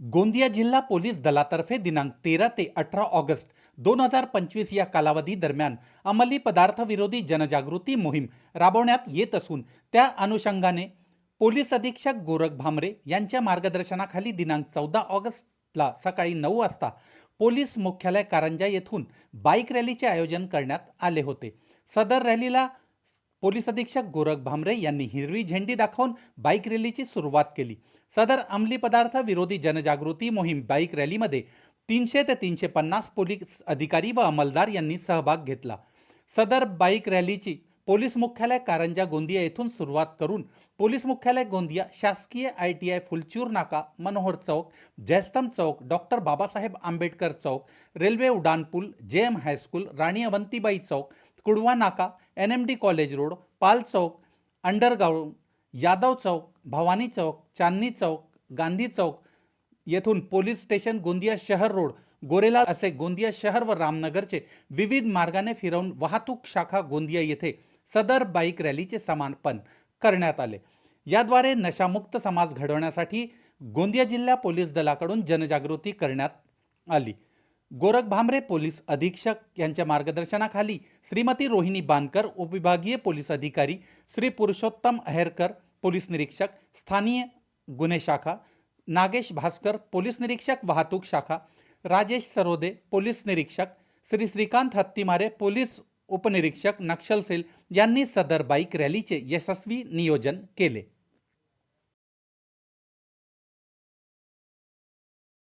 गोंदिया जिल्हा पोलीस दलातर्फे दिनांक तेरा ते अठरा ऑगस्ट दोन हजार पंचवीस या कालावधी दरम्यान अंमली पदार्थ विरोधी जनजागृती मोहीम राबवण्यात येत असून त्या अनुषंगाने पोलीस अधीक्षक गोरख भामरे यांच्या मार्गदर्शनाखाली दिनांक चौदा ऑगस्टला सकाळी नऊ वाजता पोलीस मुख्यालय कारंजा येथून बाईक रॅलीचे आयोजन करण्यात आले होते. सदर रॅलीला पोलीस अधीक्षक गोरख भामरे यांनी हिरवी झेंडी दाखवून बाईक रॅलीची सुरुवात केली. सदर अंमली पदार्थ विरोधी जनजागृती मोहीम बाईक रॅलीमध्ये तीनशे ते तीनशे पन्नास पोलीस अधिकारी व अंमलदार यांनी सहभाग घेतला. सदर बाईक रॅलीची पोलीस मुख्यालय कारंजा गोंदिया येथून सुरुवात करून पोलीस मुख्यालय गोंदिया शासकीय I T I Phulchur Naka Manohar Chowk Jaistambh Chowk doctor Babasaheb Ambedkar Chowk railway उड्डाणपूल J M high school Rani Avantibai Chowk Kudwa Naka N M D college road Pal Chowk Andergaon Yadav Chowk Bhavani Chowk Chandni Chowk Gandhi Chowk येथून police station Gondia शहर road gorilla असे गोंदिया शहर व रामनगरचे विविध मार्गाने फिरवून वाहतूक शाखा गोंदिया येथे सदर बाईक रॅलीचे समापन करण्यात आले. याद्वारे नशामुक्त समाज घडवण्यासाठी गोंदिया जिल्हा पोलीस दलाकडून जनजागृती करण्यात आली. गोरख भामरे पोलीस अधीक्षक यांच्या मार्गदर्शनाखाली श्रीमती रोहिणी बानकर उपविभागीय पोलीस अधिकारी श्री पुरुषोत्तम अहेरकर पोलीस निरीक्षक स्थानीय गुन्हे शाखा नागेश भास्कर पोलीस निरीक्षक वाहतूक शाखा राजेश सरोदे पोलीस निरीक्षक श्री श्रीकांत हत्तीमारे पोलीस उपनिरीक्षक नक्षल सेल यांनी सदर बाईक रॅलीचे यशस्वी नियोजन केले.